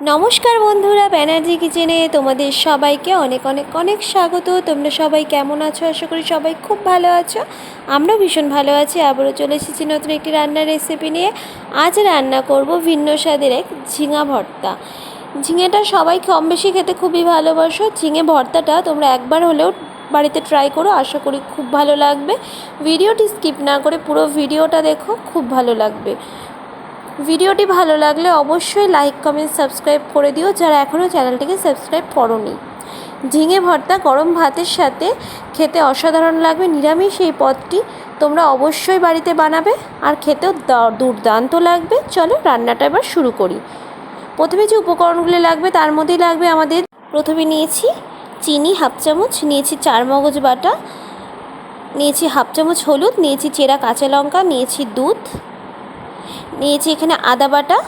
নমস্কার বন্ধুরা ব্যানার্জি কিচেনে তোমাদের সবাইকে অনেক অনেক অনেক স্বাগত। তোমরা সবাই কেমন আছো? আশা করি সবাই খুব ভালো আছো। আমরা ভীষণ ভালো আছি। আবারও চলে এসেছি নতুন একটি রান্নার রেসিপি নিয়ে। আজ রান্না করব ভিন্ন স্বাদের এক ঝিঙা ভর্তা। ঝিঙেটা সবাই কম বেশি খেতে খুবই ভালোবাসো। ঝিঙে ভর্তাটা তোমরা একবার হলেও বাড়িতে ট্রাই করো। আশা করি খুব ভালো লাগবে। ভিডিওটি স্কিপ না করে পুরো ভিডিওটা দেখো, খুব ভালো লাগবে। ভিডিওটি ভালো লাগলে অবশ্যই লাইক, কমেন্ট, সাবস্ক্রাইব করে দিও যারা এখনও চ্যানেলটিকে সাবস্ক্রাইব করনি। ঝিঙে ভর্তা গরম ভাতের সাথে খেতে অসাধারণ লাগবে। নিরামিষ এই পদটি তোমরা অবশ্যই বাড়িতে বানাবে আর খেতেও দুর্দান্ত লাগবে। চলো রান্নাটা এবার শুরু করি। প্রথমে যে উপকরণগুলো লাগবে তার মধ্যেই লাগবে আমাদের, প্রথমে নিয়েছি চিনি হাফ চামচ, নিয়েছি চার মগজ বাটা, নিয়েছি হাফ চামচ হলুদ, নিয়েছি চেরা কাঁচা লঙ্কা, নিয়েছি দুধ নিয়েছি এখানে আদা বাটা,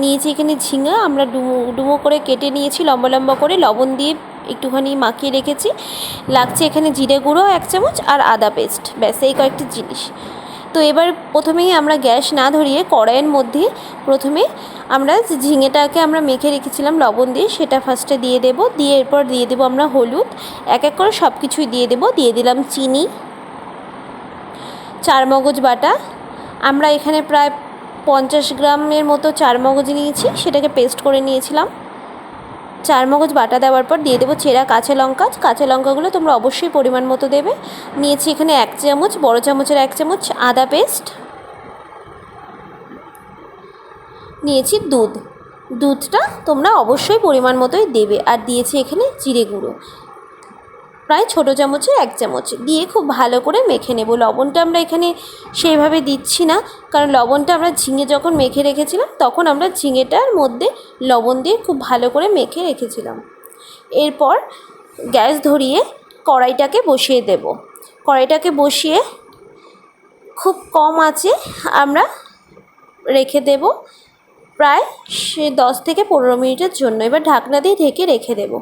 নিয়েছি এখানে ঝিঙা, আমরা ডুমো ডুমো করে কেটে নিয়েছি, লম্বা লম্বা করে লবণ দিয়ে একটুখানি মাখিয়ে রেখেছি। লাগছে এখানে জিরে গুঁড়ো এক চামচ আর আদা পেস্ট, ব্যাস এই কয়েকটি জিনিস। তো এবার প্রথমেই আমরা গ্যাস না ধরিয়ে কড়াইয়ের মধ্যে প্রথমে আমরা ঝিঙেটাকে আমরা মেখে রেখেছিলাম লবণ দিয়ে, সেটা ফার্স্টে দিয়ে দেব, দিয়ে এরপর দিয়ে দেবো আমরা হলুদ, এক এক করে সব কিছুই দিয়ে দেবো, দিয়ে দিলাম চিনি চার মগজ বাটা। আমরা এখানে প্রায় পঞ্চাশ গ্রামের মতো চার মগজ নিয়েছি, সেটাকে পেস্ট করে নিয়েছিলাম। চার মগজ বাটা দেওয়ার পর দিয়ে দেবো চেরা কাঁচা লঙ্কা। কাঁচা লঙ্কাগুলো তোমরা অবশ্যই পরিমাণ মতো দেবে। নিয়েছি এখানে এক চামচ, বড় চামচের এক চামচ আদা পেস্ট নিয়েছি দুধ। দুধটা তোমরা অবশ্যই পরিমাণ মতোই দেবে। আর দিয়েছি এখানে জিরে গুঁড়ো। প্রায় ছোটো চামচে এক চামচ। দিয়ে খুব ভালো করে মেখে নেব। লবণটা আমরা এখানে সেইভাবে দিচ্ছি না। কারণ লবণটা আমরা ঝিঙে যখন মেখে রেখেছিলাম, তখন আমরা ঝিঙেটার মধ্যে লবণ দিয়ে খুব ভালো করে মেখে রেখেছিলাম। এরপর গ্যাস ধরিয়ে কড়াইটাকে বসিয়ে দেব। কড়াইটাকে বসিয়ে খুব কম আছে আমরা রেখে দেব। প্রায় সে দশ থেকে পনেরো মিনিটের জন্য। এবার ঢাকনা দিয়ে ঢেকে রেখে দেবো।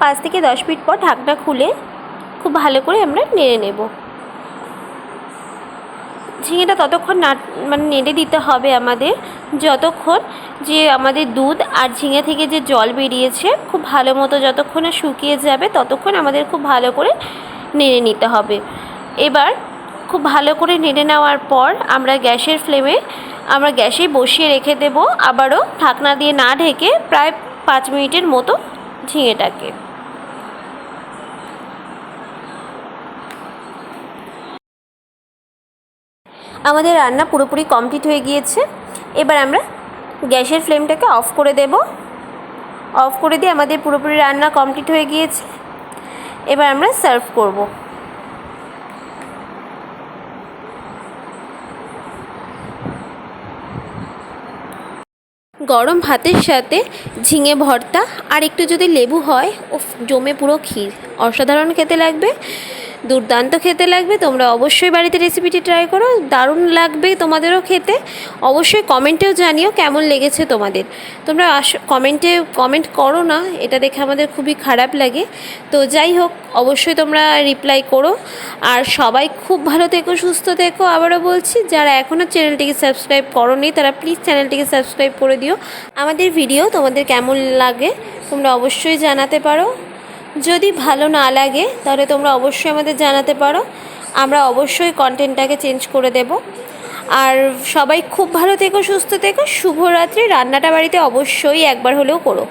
পাঁচ থেকে দশ মিনিট পর ঢাকনা খুলে খুব ভালো করে আমরা নেড়ে নেব। ঝিঙেটা ততক্ষণ না মানে নেড়ে দিতে হবে আমাদের। যতক্ষণ যে আমাদের দুধ আর ঝিঙে থেকে যে জল বেরিয়েছে, খুব ভালো মতো যতক্ষণ শুকিয়ে যাবে, ততক্ষণ আমাদের খুব ভালো করে নেড়ে নিতে হবে। এবার খুব ভালো করে নেড়ে নেওয়ার পর আমরা গ্যাসের ফ্লেমে, আমরা গ্যাসে বসিয়ে রেখে দেব। আবারও ঢাকনা দিয়ে না ঢেকে প্রায় পাঁচ মিনিটের মতো ঝিঙেটাকে। আমাদের রান্না পুরোপুরি কমপ্লিট হয়ে গিয়েছে। এবার আমরা গ্যাসের ফ্লেমটাকে অফ করে দেব। অফ করে দিয়ে আমাদের পুরোপুরি রান্না কমপ্লিট হয়ে গিয়েছে। এবার আমরা সার্ভ করব। গরম ভাতের সাথে ঝিঙে ভর্তা আর একটু যদি লেবু হয়, উফ, জমে পুরো ক্ষীর। অসাধারণ খেতে লাগবে। দুর্দান্ত খেতে লাগবে, তোমরা অবশ্যই বাড়িতে রেসিপিটি ট্রাই করো, দারুণ লাগবে তোমাদেরও খেতে। অবশ্যই কমেন্টেও জানিও কেমন লেগেছে তোমাদের। তোমরা আস কমেন্টে কমেন্ট করো না, এটা দেখে আমাদের খুবই খারাপ লাগে। তো যাই হোক, অবশ্যই তোমরা রিপ্লাই করো। আর সবাই খুব ভালো থেকো, সুস্থ থেকো, আবারও বলছি, যারা এখনও চ্যানেলটিকে সাবস্ক্রাইব করোনি, তারা প্লিজ চ্যানেলটিকে সাবস্ক্রাইব করে দিও। আমাদের ভিডিও তোমাদের কেমন লাগে, তোমরা অবশ্যই জানাতে পারো। যদি ভালো না লাগে, তাহলে তোমরা অবশ্যই আমাদের জানাতে পারো। আমরা অবশ্যই কন্টেন্টটাকে চেঞ্জ করে দেব। আর সবাই খুব ভালো থেকো, সুস্থ থেকো, শুভরাত্রি। রান্নাটা বাড়িতে অবশ্যই একবার হলেও করো।